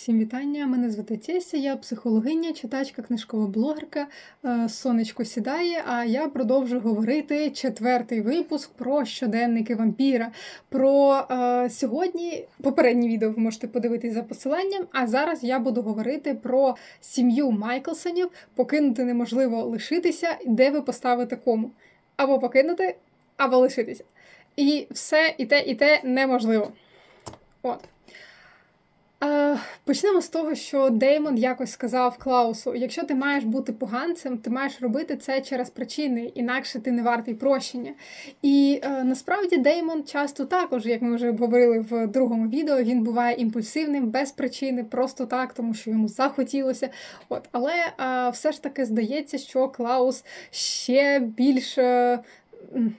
Всім вітання! Мене звати Теся, я психологиня, читачка, книжкова блогерка. Е, Сонечко сідає, а я продовжую говорити четвертий випуск про щоденники вампіра. Про е, сьогодні попереднє відео ви можете подивитись за посиланням. А зараз я буду говорити про сім'ю Майклсонів. Покинути неможливо лишитися, де ви поставите кому. Або покинути, або лишитися. І все, і те, і те неможливо. От. Почнемо з того, що Деймон якось сказав Клаусу: якщо ти маєш бути поганцем, ти маєш робити це через причини, інакше ти не вартий прощення. І е, насправді Деймон часто також, як ми вже говорили в другому відео, він буває імпульсивним без причини, просто так, тому що йому захотілося. От, Але е, все ж таки здається, що Клаус ще більше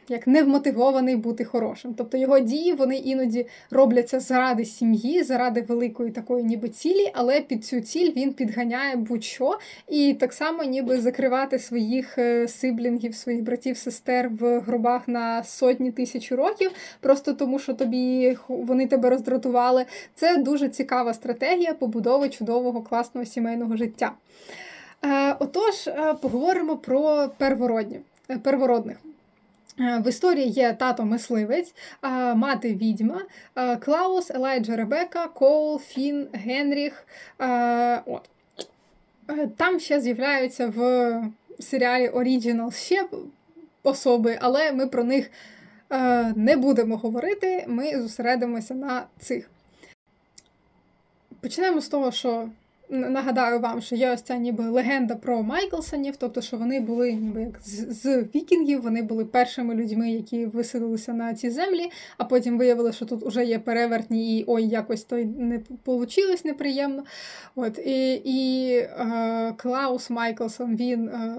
як невмотивований бути хорошим. Тобто його дії вони іноді робляться заради сім'ї, заради великої такої ніби цілі, але під цю ціль він підганяє будь-що і так само ніби закривати своїх е, сиблінгів, своїх братів, сестер в гробах на сотні тисяч років, просто тому що тобі вони тебе роздратували. Це дуже цікава стратегія побудови чудового класного сімейного життя. Е, отож, е, поговоримо про первородні, первородних. Е, в історії є тато мисливець, мати відьма, Клаус, Елайджа Ребека, Коул, Фін, Генріх. От. Е, там ще з'являються в серіалі Оріджинал ще особи, але ми про них е, не будемо говорити. Ми зосередимося на цих. Почнемо з того, що Нагадаю вам, що є ось ця ніби легенда про Майклсонів, тобто, що вони були ніби як з, з вікінгів, вони були першими людьми, які виселилися на ці землі, а потім виявили, що тут вже є перевертні, і ой, якось то не вийшло неприємно. От, І і е, Клаус Майклсон, він. Е,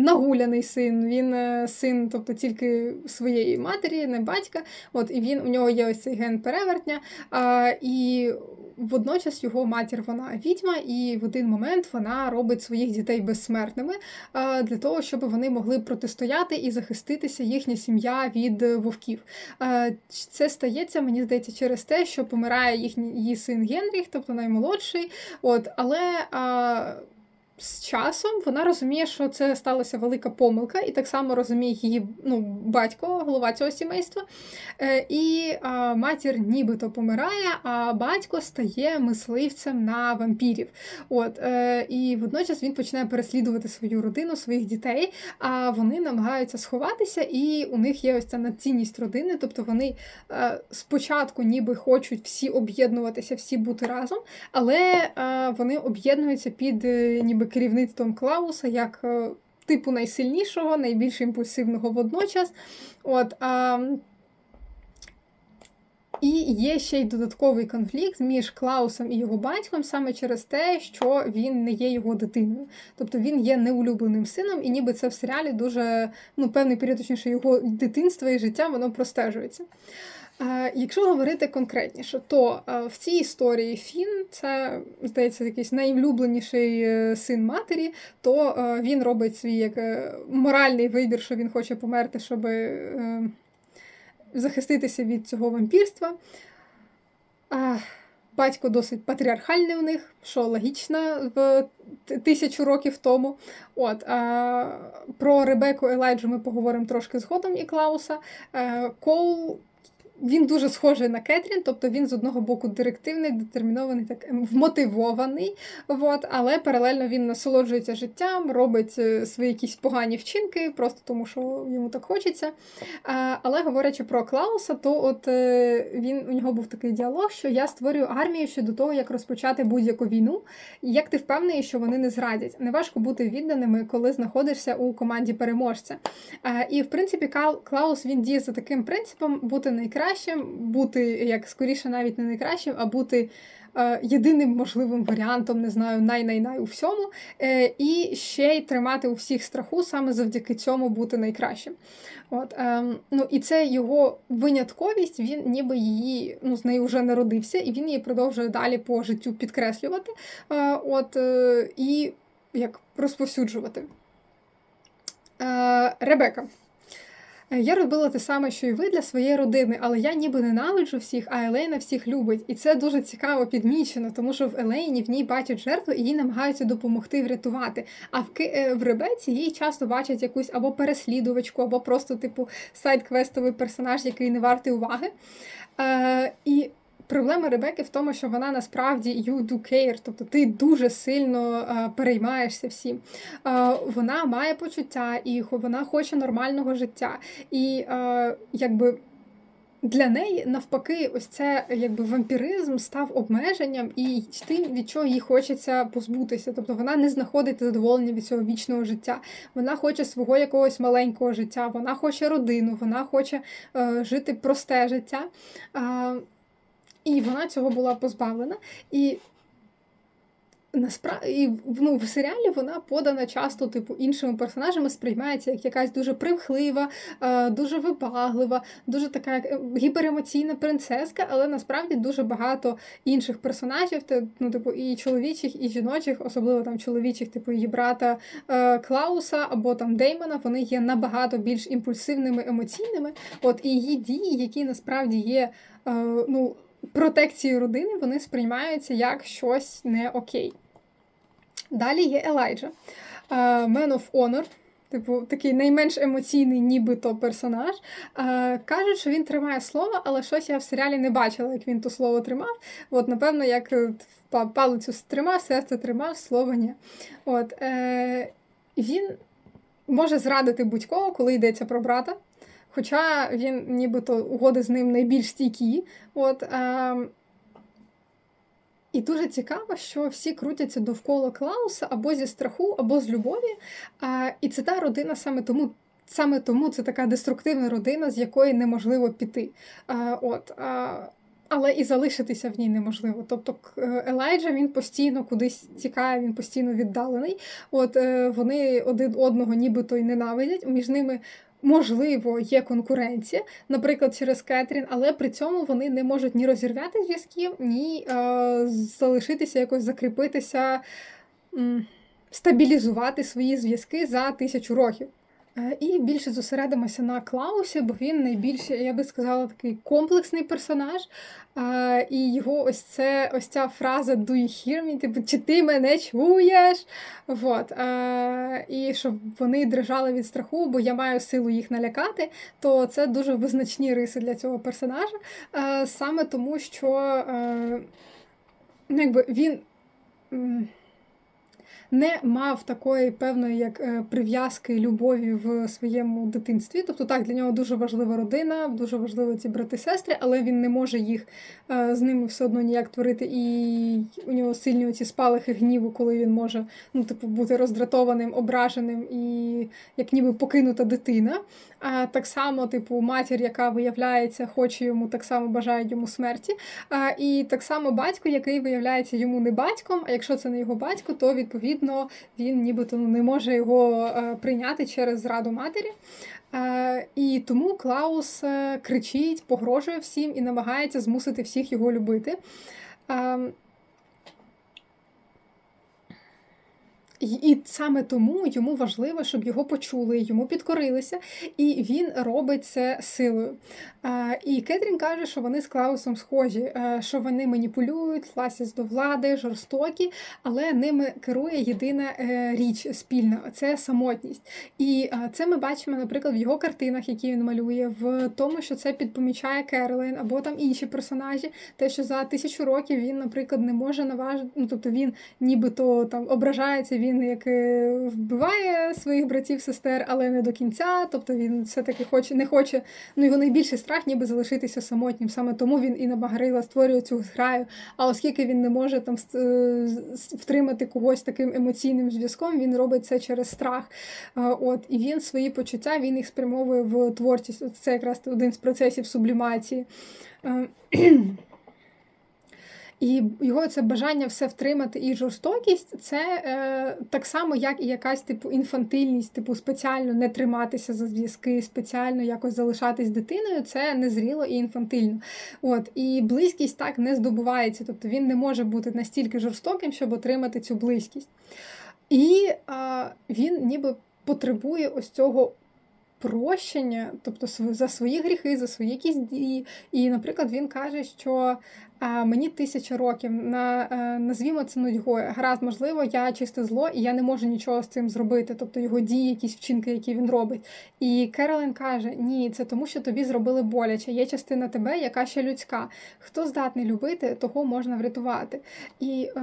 Нагуляний син, він е, син, тобто тільки своєї матері, не батька. От і він у нього є ось цей ген перевертня. А, І водночас його матір вона відьма, і в один момент вона робить своїх дітей безсмертними а, для того, щоб вони могли протистояти і захиститися їхня сім'я від вовків. А, Це стається, мені здається, через те, що помирає їхній її син Генріх, тобто наймолодший. От, Але. А, з часом вона розуміє, що це сталася велика помилка, і так само розуміє її ну, батько, голова цього сімейства. Е, І а, матір нібито помирає, а батько стає мисливцем на вампірів. От, е, І водночас він починає переслідувати свою родину, своїх дітей, а вони намагаються сховатися, і у них є ось ця надцінність родини. Тобто вони е, спочатку ніби хочуть всі об'єднуватися, всі бути разом, але вони об'єднуються під ніби керівництвом Клауса як е, типу найсильнішого, найбільш імпульсивного водночас. От, а, і є ще й додатковий конфлікт між Клаусом і його батьком саме через те, що він не є його дитиною. Тобто він є неулюбленим сином, і ніби це в серіалі дуже ну, певний період, точніше, його дитинства і життя воно простежується. Якщо говорити конкретніше, то в цій історії Фін, це здається якийсь найулюбленіший е, син матері, то він робить свій як е, моральний вибір, що він хоче померти, щоб е, захиститися від цього вампірства. Батько досить патріархальний у них, що логічно в тисячу років тому. От, а, Про Ребеку Елайджу ми поговоримо трошки згодом і Клауса. Коул він дуже схожий на Кетрін, тобто він з одного боку директивний, детермінований, так ем, вмотивований, от, але паралельно він насолоджується життям, робить е, свої якісь погані вчинки, просто тому що йому так хочеться. А, Але говорячи про Клауса, то от е, він у нього був такий діалог, що я створюю армію ще до того, як розпочати будь-яку війну. Як ти впевнений, що вони не зрадять? Неважко бути відданими, коли знаходишся у команді переможця. А, І в принципі, Клаус він діє за таким принципом бути найкращим найкращим, бути як скоріше, навіть не найкращим, а бути е, єдиним можливим варіантом, не знаю, най-най-най у всьому. Е, і ще й тримати у всіх страху, саме завдяки цьому бути найкращим. От, е, ну І це його винятковість, він ніби її ну, з нею вже народився, і він її продовжує далі по життю підкреслювати. Е, от, І як розповсюджувати. Ребека. Е, Я робила те саме, що і ви для своєї родини, але я ніби ненавиджу всіх, а Елейна всіх любить. І це дуже цікаво підмічено, тому що в Елейні в ній бачать жертву і їй намагаються допомогти врятувати. А в Ки- е, в Ребеці їй часто бачать якусь або переслідувачку, або просто типу сайд-квестовий персонаж, який не вартий уваги. Е, і Проблема Ребеки в тому, що вона насправді you do care, тобто ти дуже сильно е, переймаєшся всім. Е, вона має почуття і вона хоче нормального життя. І е, якби. Для неї навпаки, ось це якби вампіризм став обмеженням і тим, від чого їй хочеться позбутися. Тобто вона не знаходить задоволення від цього вічного життя. Вона хоче свого якогось маленького життя, вона хоче родину, вона хоче е, жити просте життя. Е, і вона цього була позбавлена. І насправді ну, в серіалі вона подана часто, типу, іншими персонажами сприймається як якась дуже примхлива, е, дуже вибаглива, дуже така е, гіперемоційна принцеска, але насправді дуже багато інших персонажів, ну, типу, і чоловічих, і жіночих, особливо там чоловічих, типу її брата е, Клауса або там Деймона, вони є набагато більш імпульсивними, емоційними. От і її дії, які насправді є. ну, протекції родини вони сприймаються як щось не окей. Далі є Елайджа, е, Man of Honor, типу такий найменш емоційний, нібито персонаж. Е, Кажуть, що він тримає слово, але щось я в серіалі не бачила, як він то слово тримав. От, напевно, як е, па- палицю тримав, серце тримав, слово ні. От, е, він може зрадити будь-кого, коли йдеться про брата. Хоча він нібито угоди з ним найбільш стійкі. От, е, і дуже цікаво, що всі крутяться довкола Клауса або зі страху, або з любові. А, і це та родина саме тому. Саме тому це така деструктивна родина, з якої неможливо піти. А, от, а, але і залишитися в ній неможливо. Тобто е, Елайджа він постійно кудись тікає, він постійно віддалений. От е, вони один одного нібито й ненавидять. Між ними можливо є конкуренція, наприклад, через Кетрін, але при цьому вони не можуть ні розірвати зв'язків, ні е, залишитися, якось закріпитися, м, стабілізувати свої зв'язки за тисячу років. Е, І більше зосередимося на Клаусі, бо він найбільш, я би сказала, такий комплексний персонаж. І його ось це ось ця фраза «Do you hear me?» Типу, чи ти мене чуєш? Вот. Е, І щоб вони дрижали від страху, бо я маю силу їх налякати, то це дуже визначні риси для цього персонажа. Е, Саме тому, що ну, якби він. Не мав такої певної як е, прив'язки любові в своєму дитинстві. Тобто, так, для нього дуже важлива родина, дуже важливі ці брати-сестри, але він не може їх е, з ними все одно ніяк творити. І у нього сильні ці спалахи гніву, коли він може ну, типу, бути роздратованим, ображеним і як ніби покинута дитина. А так само, типу, матір, яка виявляється, хоче йому так само бажає йому смерті. А, і так само батько, який виявляється йому не батьком. А якщо це не його батько, то відповідно він нібито не може його е, прийняти через зраду матері. Е, і тому Клаус е, кричить, погрожує всім і намагається змусити всіх його любити. І, саме тому йому важливо, щоб його почули, йому підкорилися, і він робить це силою. І Кетрін каже, що вони з Клаусом схожі, е, що вони маніпулюють, власять до влади, жорстокі, але ними керує єдина е, річ спільна це самотність. І е, це ми бачимо, наприклад, в його картинах, які він малює, в тому, що це підпомічає Керолайн або там інші персонажі. Те, що за тисячу років він, наприклад, не може наважити, ну тобто він нібито там ображається, він як е, вбиває своїх братів, сестер, але не до кінця. Тобто він все-таки хоче, не хоче. Ну його найбільший страх, ніби залишитися самотнім. Саме тому він і на Багарила створює цю зграю. А оскільки він не може там е, втримати когось таким емоційним зв'язком, він робить це через страх. Е, От і він свої почуття він їх спрямовує в творчість. От Це якраз один з процесів сублімації. І його це бажання все втримати і жорстокість це е, так само, як і якась типу інфантильність, типу спеціально не триматися за зв'язки, спеціально якось залишатись дитиною. Це незріло і інфантильно. От і близькість так не здобувається, тобто він не може бути настільки жорстоким, щоб отримати цю близькість. І е, він ніби потребує ось цього прощення, тобто за свої гріхи, за свої якісь дії. І, наприклад, він каже, що мені тисяча років на е, назвімо це нудьгою. Гаразд, можливо, я чисте зло, і я не можу нічого з цим зробити, тобто його дії, якісь вчинки, які він робить. І Керолін каже: Ні, це тому, що тобі зробили боляче. Є частина тебе, яка ще людська. Хто здатний любити, того можна врятувати. І е,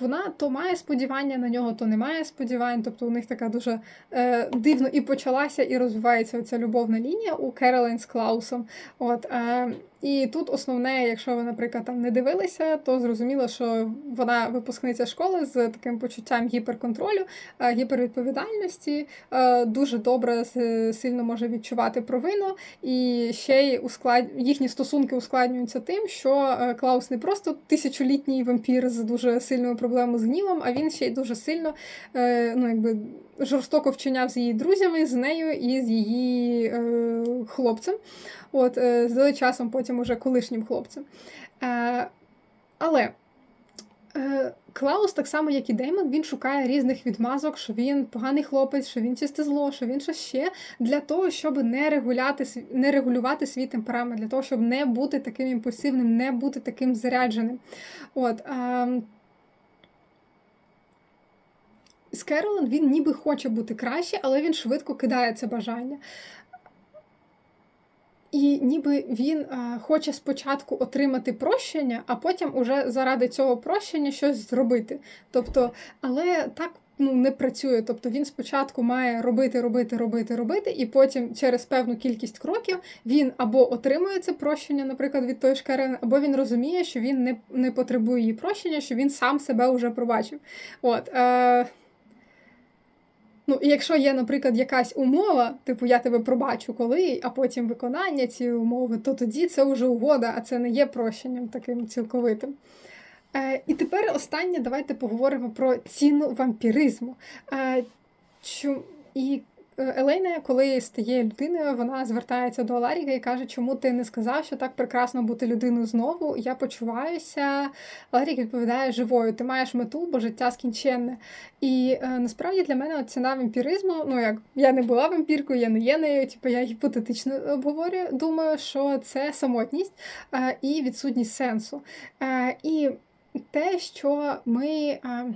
вона то має сподівання на нього, то не має сподівань. Тобто у них така дуже е, дивно і почалася, і розвивається оця любовна лінія у Керолайн з Клаусом. От, е, і тут основне, якщо ви, наприклад, там не дивилися, то зрозуміло, що вона випускниця школи з таким почуттям гіперконтролю, е, гіпервідповідальності, е, дуже добре сильно може відчувати провину, і ще й усклад... їхні стосунки ускладнюються тим, що е, Клаус не просто тисячолітній вампір з дуже сильною проблемою з гнівом, а він ще й дуже сильно ну, якби, жорстоко вчиняв з її друзями, з нею і з її е, хлопцем. От, е, з часом потім уже колишнім хлопцем. Е, але е, Клаус, так само, як і Деймон, він шукає різних відмазок, що він поганий хлопець, що він чисте зло, що він щось ще, для того, щоб не регуляти, не регулювати свій темперамент, для того, щоб не бути таким імпульсивним, не бути таким зарядженим. От, е, з Керолен він ніби хоче бути краще, але він швидко кидає це бажання. І ніби він а, хоче спочатку отримати прощення, а потім уже заради цього прощення щось зробити. Тобто, але так ну, не працює. Тобто він спочатку має робити, робити, робити, робити, і потім через певну кількість кроків він або отримує це прощення, наприклад, від тої шкарени, або він розуміє, що він не не потребує її прощення, що він сам себе вже пробачив. От. Е, Ну, і якщо є, наприклад, якась умова, типу я тебе пробачу коли, а потім виконання цієї умови, то тоді це вже угода, а це не є прощенням таким цілковитим. Е, І тепер останнє, давайте поговоримо про ціну вампіризму. Е, чу, І Елейна, коли стає людиною, вона звертається до Аларіка і каже, чому ти не сказав, що так прекрасно бути людиною знову. Я почуваюся. Аларік відповідає живою. Ти маєш мету, бо життя скінченне. І е, насправді для мене ціна вампіризму, ну як я не була вампіркою, я не є нею, типу я гіпотетично обговорюю. Думаю, що це самотність е, і відсутність сенсу. Е, і те, що ми. Е,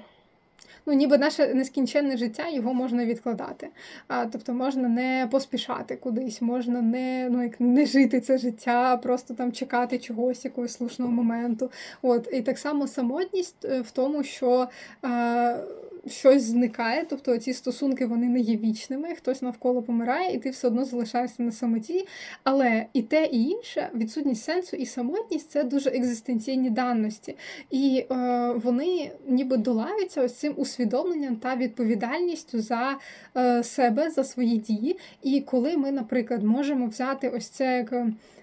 ну ніби наше нескінченне життя його можна відкладати. А, Тобто можна не поспішати кудись, можна не ну, як не жити це життя, просто там чекати чогось, якогось слушного моменту. От І так само самотність е, в тому, що. А, щось зникає, тобто ці стосунки вони не є вічними, хтось навколо помирає, і ти все одно залишаєшся на самоті. Але і те, і інше, відсутність сенсу і самотність це дуже екзистенційні даності. І е, вони ніби долаються ось цим усвідомленням та відповідальністю за е, себе, за свої дії. І коли ми, наприклад, можемо взяти ось це як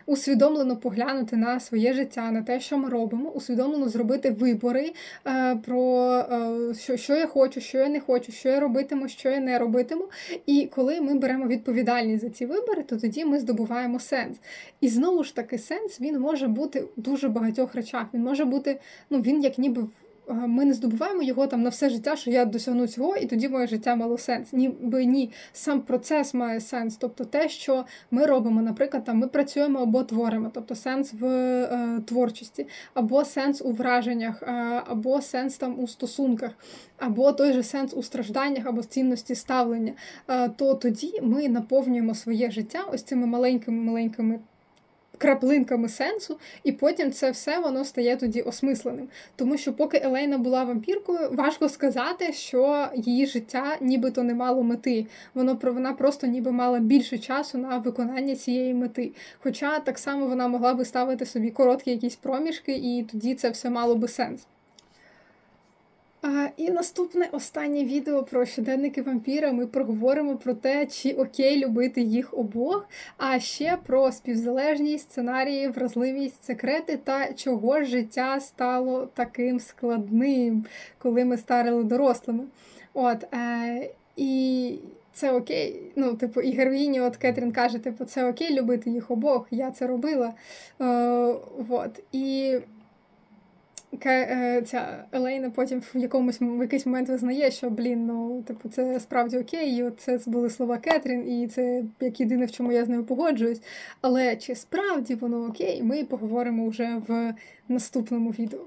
усвідомлено поглянути на своє життя, на те, що ми робимо, усвідомлено зробити вибори е, про е, що, що я хочу, що я не хочу, що я робитиму, що я не робитиму. І коли ми беремо відповідальність за ці вибори, то тоді ми здобуваємо сенс. І знову ж таки, сенс він може бути в дуже багатьох речах. Він може бути, ну він як ніби ми не здобуваємо його там на все життя, що я досягну цього, і тоді моє життя мало сенс. Ніби ні, сам процес має сенс. Тобто те, що ми робимо, наприклад, там ми працюємо або творимо, тобто сенс в е, творчості, або сенс у враженнях, е, або сенс там у стосунках, або той же сенс у стражданнях, або цінності ставлення, е, то тоді ми наповнюємо своє життя ось цими маленькими маленькими краплинками сенсу, і потім це все воно стає тоді осмисленим. Тому що, поки Елейна була вампіркою, важко сказати, що її життя нібито не мало мети. Воно вона просто ніби мала більше часу на виконання цієї мети. Хоча так само вона могла би ставити собі короткі якісь проміжки, і тоді це все мало би сенс. А, І наступне останнє відео про щоденники вампіра. Ми проговоримо про те, чи окей любити їх обох, а ще про співзалежність, сценарії, вразливість, секрети та чого ж життя стало таким складним, коли ми старили дорослими. От, е, І це окей. Ну, типу, і героїні, от Кетрін каже, типу, це окей любити їх обох. Я це робила. Е, от. І ця Елейна потім в якомусь в якийсь момент визнає, що блін, ну типу, це справді окей, і от це були слова Кетрін, і це як єдине, в чому я з нею погоджуюсь. Але чи справді воно окей, ми поговоримо вже в наступному відео.